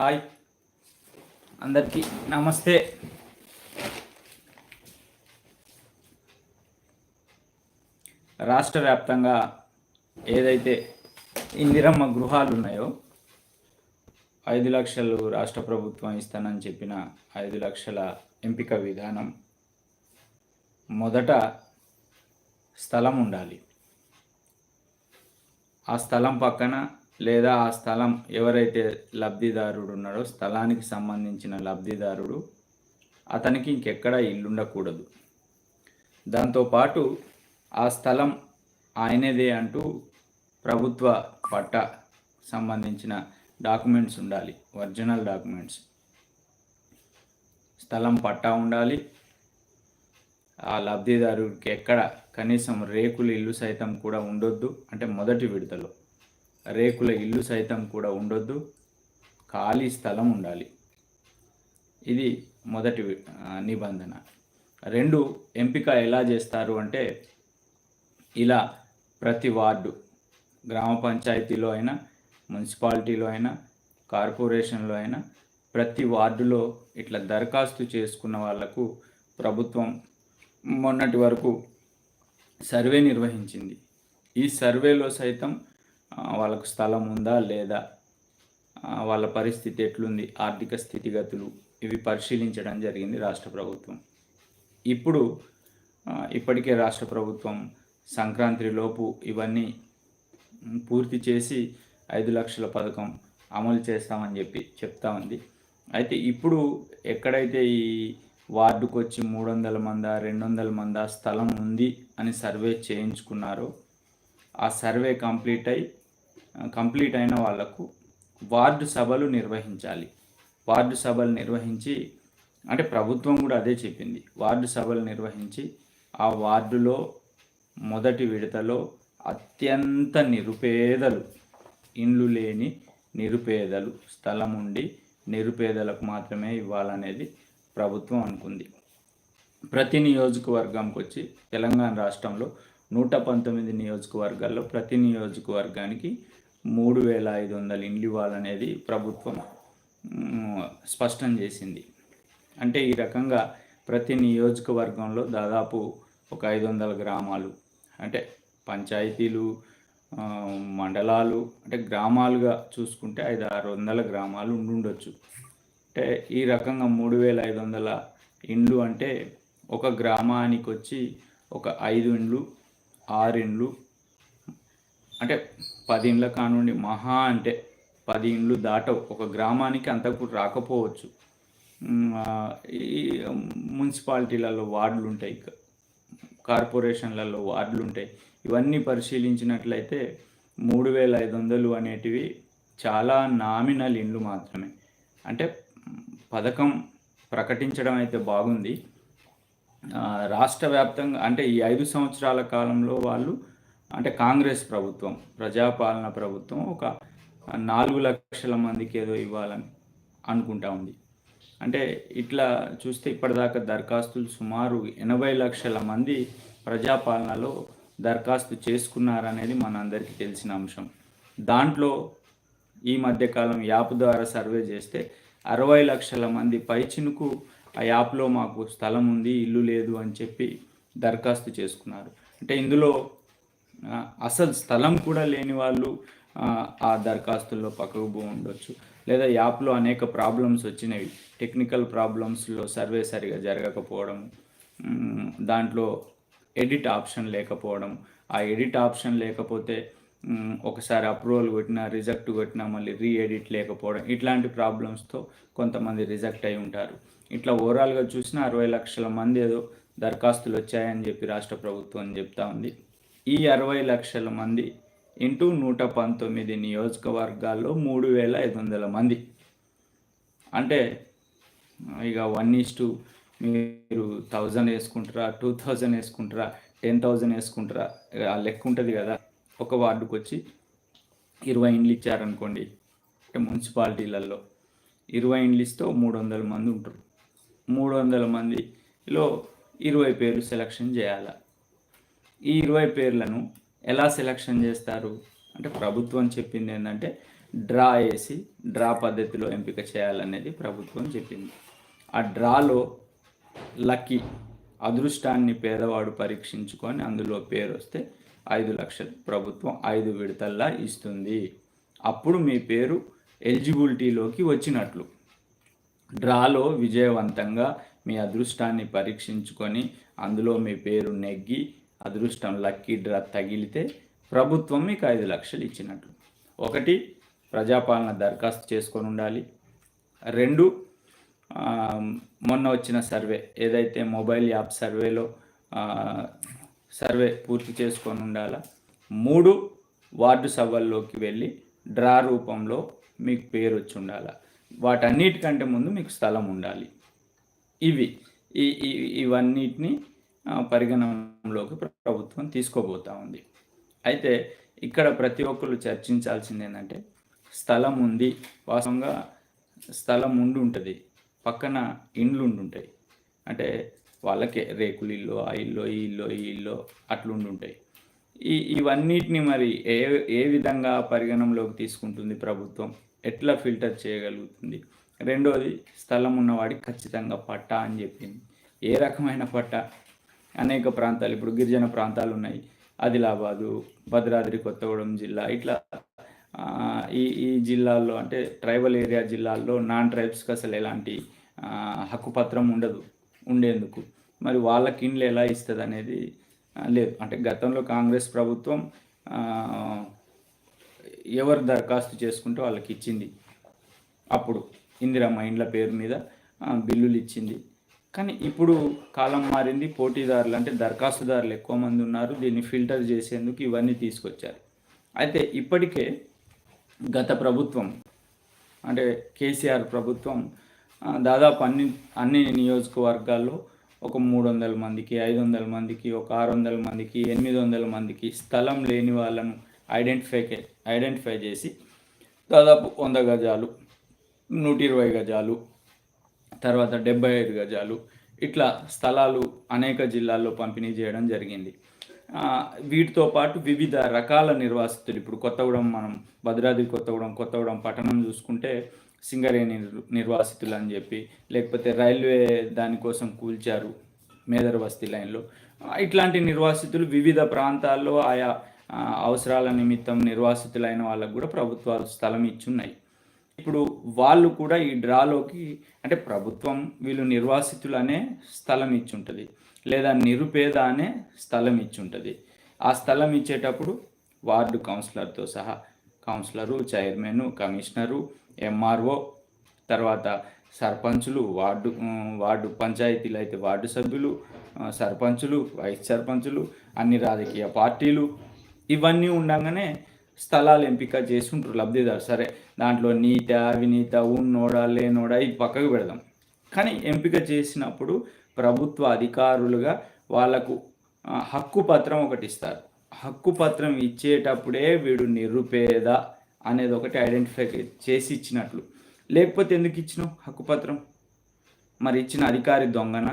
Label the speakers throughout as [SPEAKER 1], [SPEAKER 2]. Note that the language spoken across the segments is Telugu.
[SPEAKER 1] హాయ్. అందరికీ నమస్తే. రాష్ట్ర వ్యాప్తంగా ఏదైతే ఇందిరమ్మ గృహాలు ఉన్నాయో ఐదు లక్షలు రాష్ట్ర ప్రభుత్వం ఇస్తానని చెప్పిన ఐదు లక్షల ఎంపిక విధానం మొదట స్థలం ఉండాలి. ఆ స్థలం పక్కన లేదా ఆ స్థలం ఎవరైతే లబ్ధిదారుడు ఉన్నాడో స్థలానికి సంబంధించిన లబ్ధిదారుడు అతనికి ఇంకెక్కడ ఇల్లు ఉండకూడదు దాంతోపాటు ఆ స్థలం ఆయనదే అంటూ ప్రభుత్వ పట్ట సంబంధించిన డాక్యుమెంట్స్ ఉండాలి ఒరిజినల్ డాక్యుమెంట్స్. స్థలం పట్టా ఉండాలి. ఆ లబ్ధిదారుడికి ఎక్కడ కనీసం రేకులు ఇల్లు సైతం కూడా ఉండొద్దు. అంటే మొదటి విడతలో రేకుల ఇల్లు సైతం కూడా ఉండొద్దు. ఖాళీ స్థలం ఉండాలి. ఇది మొదటి నిబంధన. రెండు ఎంపిక ఎలా చేస్తారు అంటే ఇలా ప్రతి వార్డు గ్రామ పంచాయతీలో అయినా మున్సిపాలిటీలో అయినా కార్పొరేషన్లో అయినా ప్రతి వార్డులో ఇట్లా దరఖాస్తు చేసుకున్న వాళ్ళకు ప్రభుత్వం మొన్నటి వరకు సర్వే నిర్వహించింది. ఈ సర్వేలో సైతం వాళ్ళకు స్థలం ఉందా లేదా? వాళ్ళ పరిస్థితి ఎట్లుంది? ఆర్థిక స్థితిగతులు ఇవి పరిశీలించడం జరిగింది రాష్ట్ర ప్రభుత్వం. ఇప్పుడు ఇప్పటికే రాష్ట్ర ప్రభుత్వం సంక్రాంతి లోపు ఇవన్నీ పూర్తి చేసి ఐదు లక్షల పథకం అమలు చేస్తామని చెప్పి చెప్తా ఉంది. అయితే ఇప్పుడు ఎక్కడైతే ఈ వార్డుకు వచ్చి మూడు వందల మంద రెండు వందల మంద స్థలం ఉంది అని సర్వే చేయించుకున్నారో ఆ సర్వే కంప్లీట్ అయి కంప్లీట్ అయిన వాళ్ళకు వార్డు సభలు నిర్వహించాలి. వార్డు సభలు నిర్వహించి అంటే ప్రభుత్వం కూడా అదే చెప్పింది. వార్డు సభలు నిర్వహించి ఆ వార్డులో మొదటి విడతలో అత్యంత నిరుపేదలు ఇండ్లు లేని నిరుపేదలు స్థలం ఉండి నిరుపేదలకు మాత్రమే ఇవ్వాలనేది ప్రభుత్వం అనుకుంది. ప్రతి నియోజకవర్గంకి వచ్చి తెలంగాణ రాష్ట్రంలో నూట పంతొమ్మిది నియోజకవర్గాల్లో ప్రతి నియోజకవర్గానికి మూడు వేల ఐదు వందల ఇండ్లు ఇవ్వాలనేది ప్రభుత్వం స్పష్టం చేసింది. అంటే ఈ రకంగా ప్రతి నియోజకవర్గంలో దాదాపు ఒక ఐదు వందల గ్రామాలు అంటే పంచాయతీలు మండలాలు అంటే గ్రామాలుగా చూసుకుంటే ఐదు ఆరు వందల గ్రామాలు ఉండుండొచ్చు. అంటే ఈ రకంగా మూడు వేల ఐదు వందల ఇండ్లు అంటే ఒక గ్రామానికి వచ్చి ఒక ఐదు ఇండ్లు ఆరు ఇండ్లు అంటే పది ఇండ్ల కానుండి మహా అంటే పది ఇండ్లు దాటవు. ఒక గ్రామానికి అంతకు రాకపోవచ్చు. ఈ మున్సిపాలిటీలలో వార్డులు ఉంటాయి కార్పొరేషన్లలో వార్డులు ఉంటాయి ఇవన్నీ పరిశీలించినట్లయితే మూడు వేల ఐదు వందలు అనేటివి చాలా నామినల్ ఇండ్లు మాత్రమే. అంటే పథకం ప్రకటించడం అయితే బాగుంది. రాష్ట్ర వ్యాప్తంగా అంటే ఈ ఐదు సంవత్సరాల కాలంలో వాళ్ళు అంటే కాంగ్రెస్ ప్రభుత్వం ప్రజాపాలన ప్రభుత్వం ఒక నాలుగు లక్షల మందికి ఏదో ఇవ్వాలని అనుకుంటా ఉంది. అంటే ఇట్లా చూస్తే ఇప్పటిదాకా దరఖాస్తులు సుమారు ఎనభై లక్షల మంది ప్రజాపాలనలో దరఖాస్తు చేసుకున్నారనేది మనందరికీ తెలిసిన అంశం. దాంట్లో ఈ మధ్యకాలం యాప్ ద్వారా సర్వే చేస్తే అరవై లక్షల మంది పైచినుకు ఆ యాప్లో మాకు స్థలం ఉంది ఇల్లు లేదు అని చెప్పి దరఖాస్తు చేసుకున్నారు. అంటే ఇందులో అసలు స్థలం కూడా లేని వాళ్ళు ఆ, దరఖాస్తుల్లో పక్కకు పో ఉండొచ్చు. లేదా యాప్లో అనేక ప్రాబ్లమ్స్ వచ్చినవి. టెక్నికల్ ప్రాబ్లమ్స్లో సర్వే సరిగా జరగకపోవడం దాంట్లో ఎడిట్ ఆప్షన్ లేకపోవడం. ఆ ఎడిట్ ఆప్షన్ లేకపోతే ఒకసారి అప్రూవల్ కొట్టినా రిజెక్ట్ కొట్టినా మళ్ళీ రీ ఎడిట్ లేకపోవడం ఇట్లాంటి ప్రాబ్లమ్స్తో కొంతమంది రిజెక్ట్ అయి ఉంటారు. ఇట్లా ఓవరాల్గా చూసినా అరవై లక్షల మంది ఏదో దరఖాస్తులు వచ్చాయని చెప్పి రాష్ట్ర ప్రభుత్వం చెప్తా ఉంది. ఈ అరవై లక్షల మంది ఇంటూ నూట పంతొమ్మిది నియోజకవర్గాల్లో మూడు వేల ఐదు వందల మంది. అంటే ఇక వన్ ఈస్ టు మీరు థౌజండ్ వేసుకుంటారా టూ థౌజండ్ వేసుకుంటారా టెన్ థౌజండ్ వేసుకుంటారా ఇక ఆ లెక్క ఉంటుంది కదా. ఒక వార్డుకు వచ్చి ఇరవై ఇండ్లు ఇచ్చారనుకోండి అంటే మున్సిపాలిటీలలో ఇరవై ఇండ్లు ఇస్తే మూడు వందల మంది ఉంటారు. మూడు వందల మందిలో ఇరవై పేర్లు సెలక్షన్ చేయాలి? ఈ ఇరవై పేర్లను ఎలా సెలక్షన్ చేస్తారు? అంటే ప్రభుత్వం చెప్పింది ఏంటంటే డ్రా వేసి డ్రా పద్ధతిలో ఎంపిక చేయాలనేది ప్రభుత్వం చెప్పింది. ఆ డ్రాలో లక్కీ అదృష్టాన్ని పేదవాడు పరీక్షించుకొని అందులో పేరు వస్తే ఐదు లక్షలు. ప్రభుత్వం ఐదు విడతల్లా ఇస్తుంది. అప్పుడు మీ పేరు ఎలిజిబిలిటీలోకి వచ్చినట్లు. డ్రాలో విజయవంతంగా మీ అదృష్టాన్ని పరీక్షించుకొని అందులో మీ పేరు నెగ్గి అదృష్టం లక్కీ డ్రా తగిలితే ప్రభుత్వం మీకు ఐదు లక్షలు ఇచ్చినట్లు ఒకటి ప్రజాపాలన దరఖాస్తు చేసుకొని ఉండాలి. రెండు మొన్న వచ్చిన సర్వే ఏదైతే మొబైల్ యాప్ సర్వేలో సర్వే పూర్తి చేసుకొని ఉండాలా. మూడు వార్డు సభల్లోకి వెళ్ళి డ్రా రూపంలో మీకు పేరు వచ్చి ఉండాల. వాటన్నిటికంటే ముందు మీకు స్థలం ఉండాలి. ఇవి ఈ ఇవన్నిటిని పరిగణన పరిగణనలోకి ప్రభుత్వం తీసుకోబోతా ఉంది. అయితే ఇక్కడ ప్రతి ఒక్కరు చర్చించాల్సింది ఏంటంటే స్థలం ఉంది. వాస్తవంగా స్థలం ఉండి ఉంటుంది. పక్కన ఇండ్లు ఉండుంటాయి అంటే వాళ్ళకే రేకులు ఇల్లు ఆ ఇల్లు ఈ ఇల్లు ఈ ఇల్లు అట్లుండి ఉంటాయి. ఈ ఇవన్నిటిని మరి ఏ ఏ విధంగా పరిగణనలోకి తీసుకుంటుంది ప్రభుత్వం? ఎట్లా ఫిల్టర్ చేయగలుగుతుంది? రెండోది స్థలం ఉన్నవాడికి ఖచ్చితంగా పట్టా అని చెప్పింది. ఏ రకమైన పట్టా? అనేక ప్రాంతాలు ఇప్పుడు గిరిజన ప్రాంతాలు ఉన్నాయి. ఆదిలాబాదు భద్రాద్రి కొత్తగూడెం జిల్లా ఇట్లా ఈ ఈ జిల్లాల్లో అంటే ట్రైబల్ ఏరియా జిల్లాల్లో నాన్ ట్రైబ్స్కి అసలు ఎలాంటి హక్కుపత్రం ఉండదు ఉండేందుకు. మరి వాళ్ళకి ఇండ్లు ఎలా ఇస్తుంది అనేది లేదు. అంటే గతంలో కాంగ్రెస్ ప్రభుత్వం ఎవరు దరఖాస్తు చేసుకుంటే వాళ్ళకి ఇచ్చింది అప్పుడు ఇందిరమ్మ ఇండ్ల పేరు మీద బిల్లులు ఇచ్చింది. కానీ ఇప్పుడు కాలం మారింది పోటీదారులు అంటే దరఖాస్తుదారులు ఎక్కువ మంది ఉన్నారు దీన్ని ఫిల్టర్ చేసేందుకు ఇవన్నీ తీసుకొచ్చారు. అయితే ఇప్పటికే గత ప్రభుత్వం అంటే కేసీఆర్ ప్రభుత్వం దాదాపు అన్ని అన్ని నియోజకవర్గాల్లో ఒక మూడు వందల మందికి ఐదు వందల మందికి ఒక ఆరు వందల మందికి ఎనిమిది వందల మందికి స్థలం లేని వాళ్ళను ఐడెంటిఫై ఐడెంటిఫై చేసి దాదాపు వంద గజాలు నూట ఇరవై గజాలు తర్వాత డెబ్బై ఐదు గజాలు ఇట్లా స్థలాలు అనేక జిల్లాల్లో పంపిణీ చేయడం జరిగింది. వీటితో పాటు వివిధ రకాల నిర్వాసితులు ఇప్పుడు కొత్తగూడెం మనం భద్రాద్రి కొత్తగూడెం కొత్తగూడెం పట్టణం చూసుకుంటే సింగరేణి నిర్- నిర్వాసితులు అని చెప్పి లేకపోతే రైల్వే దానికోసం కూల్చారు మేదర్ బస్తీ లైన్లో. ఇట్లాంటి నిర్వాసితులు వివిధ ప్రాంతాల్లో ఆయా అవసరాల నిమిత్తం నిర్వాసితులైన వాళ్ళకు కూడా ప్రభుత్వాలు స్థలం ఇచ్చున్నాయి. ఇప్పుడు వాళ్ళు కూడా ఈ డ్రాలోకి అంటే ప్రభుత్వం వీళ్ళు నిర్వాసితులు అనే స్థలం ఇచ్చుంటుంది. లేదా నిరుపేద అనే స్థలం ఇచ్చుంటుంది. ఆ స్థలం ఇచ్చేటప్పుడు వార్డు కౌన్సిలర్తో సహా కౌన్సిలరు చైర్మన్ కమిషనరు ఎంఆర్ఓ తర్వాత సర్పంచులు వార్డు వార్డు పంచాయతీలు అయితే వార్డు సభ్యులు సర్పంచులు వైస్ సర్పంచులు అన్ని రాజకీయ పార్టీలు ఇవన్నీ ఉండగానే స్థలాలు ఎంపిక చేసుకుంటారు లబ్ధిదారు. సరే దాంట్లో నీత అవినీత ఉన్నోడా లేనోడా ఇది పక్కకు పెడదాం. కానీ ఎంపిక చేసినప్పుడు ప్రభుత్వ అధికారులుగా వాళ్ళకు హక్కు పత్రం ఒకటి ఇస్తారు. హక్కు పత్రం ఇచ్చేటప్పుడే వీడు నిరుపేద అనేది ఒకటి ఐడెంటిఫై చేసి ఇచ్చినట్లు. లేకపోతే ఎందుకు ఇచ్చినావు హక్కు పత్రం? మరి ఇచ్చిన అధికారి దొంగన?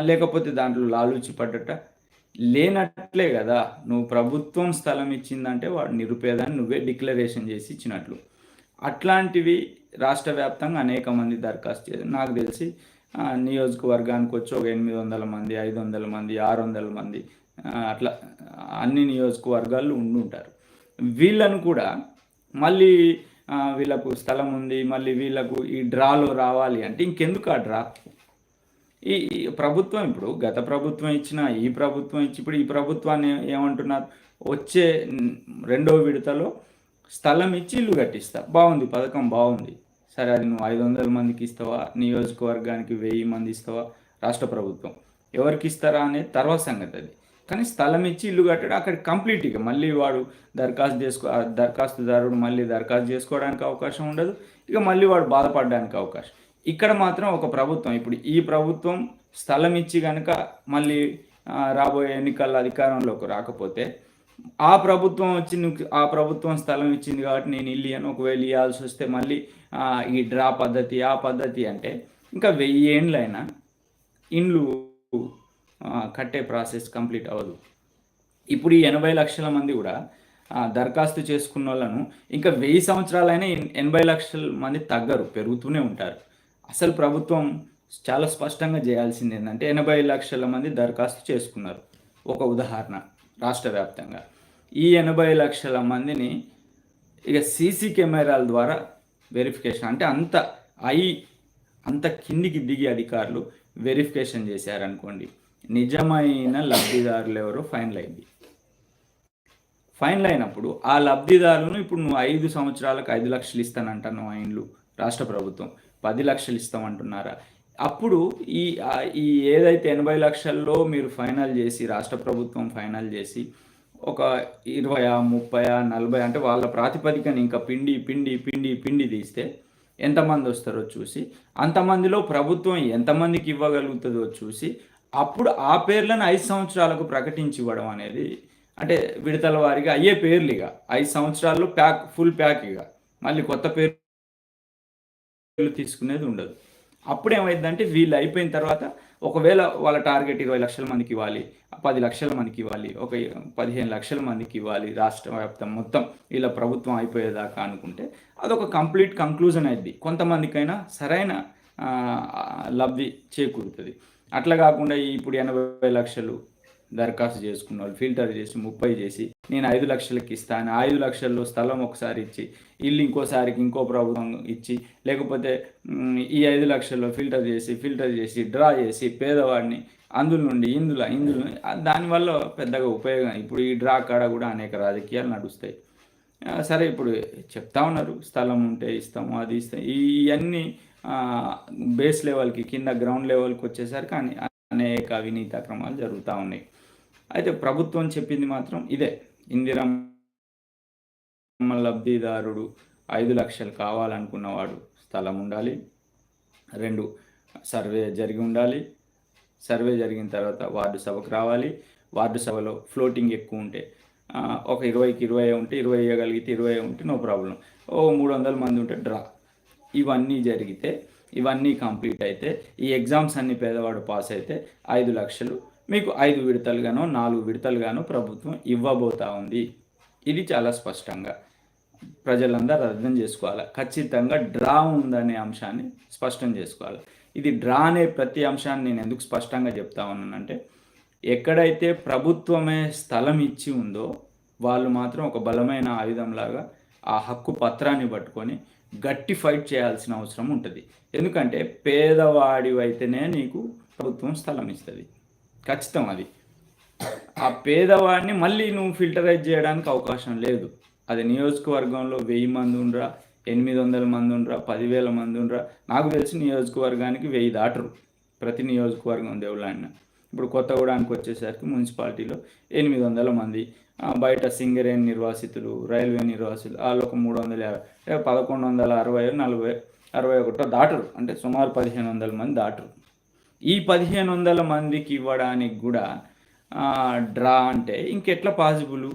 [SPEAKER 1] లేకపోతే దాంట్లో లాలూచి పడ్డట? లేనట్లే కదా. నువ్వు ప్రభుత్వం స్థలం ఇచ్చిందంటే వాడు నిరుపేదాన్ని నువ్వే డిక్లరేషన్ చేసి ఇచ్చినట్లు. అట్లాంటివి రాష్ట్ర వ్యాప్తంగా అనేక మంది దరఖాస్తు చేశారు నాకు తెలిసి నియోజకవర్గానికి వచ్చి ఒక ఎనిమిది వందల మంది ఐదు వందల మంది ఆరు వందల మంది అట్లా అన్ని నియోజకవర్గాల్లో ఉండి ఉంటారు. వీళ్ళను కూడా మళ్ళీ వీళ్ళకు స్థలం ఉంది మళ్ళీ వీళ్ళకు ఈ డ్రాలో రావాలి అంటే ఇంకెందుకు ఆ డ్రా? ఈ ప్రభుత్వం ఇప్పుడు గత ప్రభుత్వం ఇచ్చిన ఈ ప్రభుత్వం ఇచ్చి ఇప్పుడు ఈ ప్రభుత్వాన్ని ఏమంటున్నారు? వచ్చే రెండో విడతలో స్థలం ఇచ్చి ఇల్లు కట్టిస్తా. బాగుంది పథకం బాగుంది. సరే అది నువ్వు ఐదు వందల మందికి ఇస్తావా? నియోజకవర్గానికి వెయ్యి మంది ఇస్తావా? రాష్ట్ర ప్రభుత్వం. ఎవరికి ఇస్తారా అనేది తర్వాత సంగతి అది. కానీ స్థలం ఇచ్చి ఇల్లు కట్టడం అక్కడ కంప్లీట్ ఇక. మళ్ళీ వాడు దరఖాస్తు చేసుకో ఆ దరఖాస్తుదారుడు మళ్ళీ దరఖాస్తు చేసుకోవడానికి అవకాశం ఉండదు. ఇక మళ్ళీ వాడు బాధపడడానికి అవకాశం. ఇక్కడ మాత్రం ఒక ప్రభుత్వం. ఇప్పుడు ఈ ప్రభుత్వం స్థలం ఇచ్చి కనుక మళ్ళీ రాబోయే ఎన్నికల అధికారంలోకి రాకపోతే ఆ ప్రభుత్వం వచ్చి నువ్వు ఆ ప్రభుత్వం స్థలం ఇచ్చింది కాబట్టి నేను ఇల్లు అని ఒకవేళ ఇవ్వాల్సి వస్తే మళ్ళీ ఈ డ్రా పద్ధతి ఆ పద్ధతి అంటే ఇంకా వెయ్యి ఏండ్లైనా ఇండ్లు కట్టే ప్రాసెస్ కంప్లీట్ అవ్వదు. ఇప్పుడు ఈ ఎనభై లక్షల మంది కూడా దరఖాస్తు చేసుకున్న వాళ్ళను ఇంకా వెయ్యి సంవత్సరాలైనా ఎన్- ఎనభై లక్షల మంది తగ్గరు పెరుగుతూనే ఉంటారు. అసలు ప్రభుత్వం చాలా స్పష్టంగా చేయాల్సింది ఏంటంటే ఎనభై లక్షల మంది దరఖాస్తు చేసుకున్నారు. ఒక ఉదాహరణ రాష్ట్ర వ్యాప్తంగా. ఈ ఎనభై లక్షల మందిని ఇక సీసీ కెమెరాల ద్వారా వెరిఫికేషన్ అంటే అంత ఐ అంత కిందికి దిగి అధికారులు వెరిఫికేషన్ చేశారనుకోండి నిజమైన లబ్ధిదారులు ఎవరో ఫైనల్ అయింది ఫైనల్ అయినప్పుడు ఆ లబ్ధిదారులను ఇప్పుడు నువ్వు ఐదు సంవత్సరాలకు ఐదు లక్షలు ఇస్తానంటున్నావు ఆయనలు రాష్ట్ర ప్రభుత్వం. పది లక్షలు ఇస్తామంటున్నారా? అప్పుడు ఈ ఈ ఏదైతే ఎనభై లక్షల్లో మీరు ఫైనల్ చేసి రాష్ట్ర ప్రభుత్వం ఫైనల్ చేసి ఒక ఇరవై ముప్పై నలభై అంటే వాళ్ళ ప్రాతిపదికన ఇంకా పిండి పిండి పిండి పిండి తీస్తే ఎంతమంది వస్తారో చూసి అంతమందిలో ప్రభుత్వం ఎంతమందికి ఇవ్వగలుగుతుందో చూసి అప్పుడు ఆ పేర్లను ఐదు సంవత్సరాలకు ప్రకటించి ఇవ్వడం అనేది అంటే విడతల వారిగా అయ్యే పేర్లు ఇక. ఐదు సంవత్సరాల్లో ప్యాక్ ఫుల్ ప్యాక్ ఇక. మళ్ళీ కొత్త పేర్లు తీసుకునేది ఉండదు. అప్పుడు ఏమైందంటే వీళ్ళు అయిపోయిన తర్వాత ఒకవేళ వాళ్ళ టార్గెట్ ఇరవై లక్షల మందికి ఇవ్వాలి పది లక్షల మందికి ఇవ్వాలి ఒక పదిహేను లక్షల మందికి ఇవ్వాలి రాష్ట్ర వ్యాప్తం మొత్తం ఇలా ప్రభుత్వం అయిపోయేదాకా అనుకుంటే అదొక కంప్లీట్ కంక్లూజన్ అయింది కొంతమందికైనా సరైన లబ్ధి చేకూరుతుంది. అట్లా కాకుండా ఇప్పుడు ఎనభై లక్షలు దరఖాస్తు చేసుకున్న వాళ్ళు ఫిల్టర్ చేసి ముప్పై చేసి నేను ఐదు లక్షలకి ఇస్తాను ఐదు లక్షల్లో స్థలం ఒకసారి ఇచ్చి ఇల్లు ఇంకోసారికి ఇంకో ప్రభుత్వం ఇచ్చి లేకపోతే ఈ ఐదు లక్షల్లో ఫిల్టర్ చేసి ఫిల్టర్ చేసి డ్రా చేసి పేదవాడిని అందులో నుండి ఇందులో ఇందులో దానివల్ల పెద్దగా ఉపయోగం ఇప్పుడు ఈ డ్రా కాడ కూడా అనేక రాజకీయాలు నడుస్తాయి. సరే ఇప్పుడు చెప్తా ఉన్నారు స్థలం ఉంటే ఇస్తాము అది ఇస్తాం ఇవన్నీ బేస్ లెవెల్కి కింద గ్రౌండ్ లెవెల్కి వచ్చేసరికి అని అనేక అవినీతి అక్రమాలు జరుగుతూ ఉన్నాయి. అయితే ప్రభుత్వం చెప్పింది మాత్రం ఇదే. ఇందిరా లబ్ధిదారుడు ఐదు లక్షలు కావాలనుకున్నవాడు స్థలం ఉండాలి. రెండు సర్వే జరిగి ఉండాలి. సర్వే జరిగిన తర్వాత వార్డు సభకు రావాలి. వార్డు సభలో ఫ్లోటింగ్ ఎక్కువ ఉంటే ఒక ఇరవైకి ఇరవై ఉంటే ఇరవై వేయగలిగితే ఇరవై ఉంటే నో ప్రాబ్లం. ఓ మూడు వందల మంది ఉంటే డ్రా. ఇవన్నీ జరిగితే ఇవన్నీ కంప్లీట్ అయితే ఈ ఎగ్జామ్స్ అన్ని పేదవాడు పాస్ అయితే ఐదు లక్షలు మీకు ఐదు విడతలుగానో నాలుగు విడతలుగానో ప్రభుత్వం ఇవ్వబోతా ఉంది. ఇది చాలా స్పష్టంగా ప్రజలందరూ అర్థం చేసుకోవాలి. ఖచ్చితంగా డ్రా ఉందనే అంశాన్ని స్పష్టం చేసుకోవాలి. ఇది డ్రా అనే ప్రతి అంశాన్ని నేను ఎందుకు స్పష్టంగా చెప్తా ఉన్నానంటే ఎక్కడైతే ప్రభుత్వమే స్థలం ఇచ్చి ఉందో వాళ్ళు మాత్రం ఒక బలమైన ఆయుధంలాగా ఆ హక్కు పత్రాన్ని పట్టుకొని గట్టి ఫైట్ చేయాల్సిన అవసరం ఉంటుంది. ఎందుకంటే పేదవాడివైతేనే నీకు ప్రభుత్వం స్థలం ఇస్తుంది. ఖచ్చితం అది. ఆ పేదవాడిని మళ్ళీ నువ్వు ఫిల్టరైజ్ చేయడానికి అవకాశం లేదు. అది నియోజకవర్గంలో వెయ్యి మంది ఉండరా ఎనిమిది వందల మంది ఉండరా పదివేల మంది ఉండరా. నాకు తెలిసి నియోజకవర్గానికి వెయ్యి దాటరు ప్రతి నియోజకవర్గం దేవుళ్ళ ఇప్పుడు కొత్తగూడానికి వచ్చేసరికి మున్సిపాలిటీలో ఎనిమిది వందల మంది. బయట సింగరేణి నిర్వాసితులు రైల్వే నిర్వాసితులు వాళ్ళు ఒక మూడు వందల యాభై పదకొండు వందల అరవై నలభై అరవై ఒకటో దాటరు. అంటే సుమారు పదిహేను వందల మంది దాటరు. ఈ పదిహేను వందల మందికి ఇవ్వడానికి కూడా డ్రా అంటే ఇంకెట్లా పాసిబుల్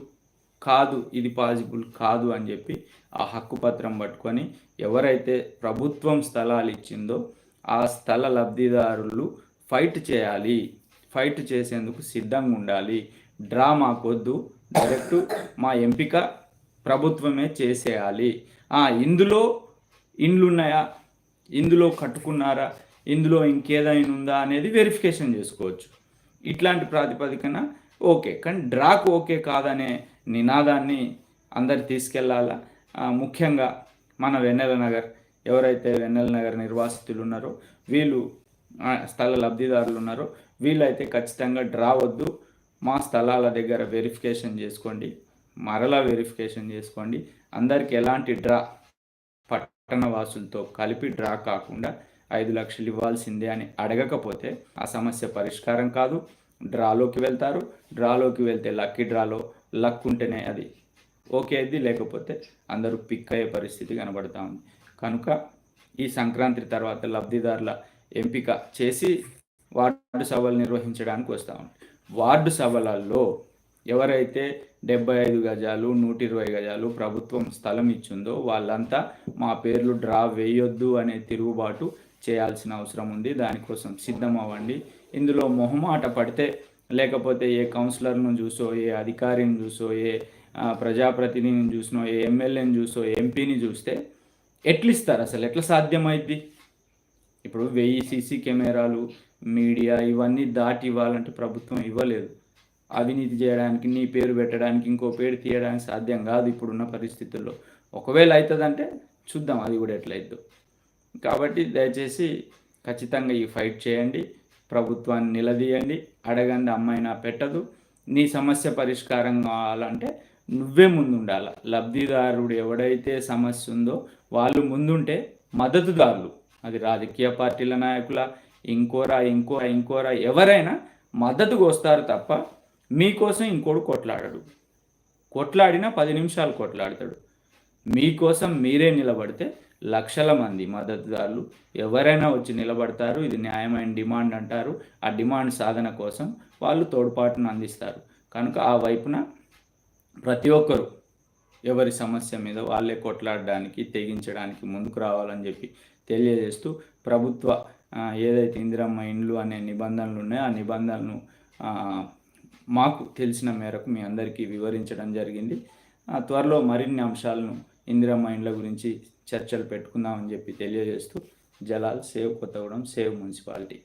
[SPEAKER 1] కాదు ఇది పాసిబుల్ కాదు అని చెప్పి ఆ హక్కు పత్రం పట్టుకొని ఎవరైతే ప్రభుత్వం స్థలాలు ఇచ్చిందో ఆ స్థల లబ్ధిదారులు ఫైట్ చేయాలి. ఫైట్ చేసేందుకు సిద్ధంగా ఉండాలి డ్రా మాకొద్దు. డైరెక్ట్ మా ఎంపిక ప్రభుత్వమే చేసేయాలి. ఇందులో ఇండ్లు ఉన్నాయా ఇందులో కట్టుకున్నారా? ఇందులో ఇంకేదైనా ఉందా అనేది వెరిఫికేషన్ చేసుకోవచ్చు. ఇట్లాంటి ప్రాతిపదికన ఓకే కానీ డ్రాక్ ఓకే కాదనే నినాదాన్ని అందరు తీసుకెళ్ళాలా ముఖ్యంగా మన వెన్నెల నగర్ ఎవరైతే వెన్నెల నగర్ నిర్వాసితులు ఉన్నారో వీళ్ళు స్థల లబ్ధిదారులు ఉన్నారో వీళ్ళైతే ఖచ్చితంగా డ్రా వద్దు. మా స్థలాల దగ్గర వెరిఫికేషన్ చేసుకోండి మరలా వెరిఫికేషన్ చేసుకోండి. అందరికి ఎలాంటి డ్రా పట్టణ వాసులతో కలిపి డ్రా కాకుండా ఐదు లక్షలు ఇవ్వాల్సిందే అని అడగకపోతే ఆ సమస్య పరిష్కారం కాదు. డ్రాలోకి వెళ్తారు. డ్రాలోకి వెళ్తే లక్కీ డ్రాలో లక్ ఉంటేనే అది ఓకే అది లేకపోతే అందరూ పిక్ అయ్యే పరిస్థితి కనబడతా ఉంది. కనుక ఈ సంక్రాంతి తర్వాత లబ్ధిదారుల ఎంపిక చేసి వార్డు సభలు నిర్వహించడానికి వస్తూ ఉంది. వార్డు సభలలో ఎవరైతే డెబ్బై ఐదు గజాలు నూట ఇరవై గజాలు ప్రభుత్వం స్థలం ఇచ్చిందో వాళ్ళంతా మా పేర్లు డ్రా వేయొద్దు అనే తిరుగుబాటు చేయాల్సిన అవసరం ఉంది. దానికోసం సిద్ధం అవ్వండి ఇందులో మొహమాట పడితే లేకపోతే ఏ కౌన్సిలర్ను చూసో ఏ అధికారిని చూసో ఏ ప్రజాప్రతినిధిని చూసినో ఏ ఎమ్మెల్యేని చూసో ఎంపీని చూస్తే ఎట్లిస్తారు? అసలు ఎట్లా సాధ్యమైద్ది? ఇప్పుడు వెయ్యి సీసీ కెమెరాలు మీడియా ఇవన్నీ దాటి ఇవ్వాలంటే ప్రభుత్వం ఇవ్వలేదు. అవినీతి చేయడానికి నీ పేరు పెట్టడానికి ఇంకో పేరు తీయడానికి సాధ్యం కాదు ఇప్పుడున్న పరిస్థితుల్లో. ఒకవేళ అవుతుందంటే చూద్దాం అది కూడా ఎట్లయిద్దో. కాబట్టి దయచేసి ఖచ్చితంగా ఈ ఫైట్ చేయండి. ప్రభుత్వాన్ని నిలదీయండి. అడగండి అమ్మాయి నా పెట్టదు. నీ సమస్య పరిష్కారం కావాలంటే నువ్వే ముందుండాల. లబ్ధిదారుడు ఎవడైతే సమస్య ఉందో వాళ్ళు ముందుంటే మద్దతుదారులు. అది రాజకీయ పార్టీల నాయకుల ఇంకోరా ఇంకోరా ఇంకోరా ఎవరైనా మద్దతుకు వస్తారు తప్ప మీకోసం ఇంకోడు కొట్లాడడు. కొట్లాడినా పది నిమిషాలు కొట్లాడతాడు. మీకోసం మీరే నిలబడితే లక్షల మంది మద్దతుదారులు ఎవరైనా వచ్చి నిలబడతారు. ఇది న్యాయమైన డిమాండ్ అంటారు. ఆ డిమాండ్ సాధన కోసం వాళ్ళు తోడ్పాటును అందిస్తారు. కనుక ఆ వైపున ప్రతి ఒక్కరు ఎవరి సమస్య మీద వాళ్ళే కొట్లాడడానికి తెగించడానికి ముందుకు రావాలని చెప్పి తెలియజేస్తూ ప్రభుత్వ ఏదైతే ఇందిరమ్మ ఇండ్లు అనే నిబంధనలు ఉన్నాయో ఆ నిబంధనలను మాకు తెలిసిన మేరకు మీ అందరికీ వివరించడం జరిగింది. త్వరలో మరిన్ని అంశాలను ఇందిరమ్మ ఇండ్ల గురించి చర్చలు పెట్టుకుందామని చెప్పి తెలియజేస్తూ Jalal save Kothagudem save municipality.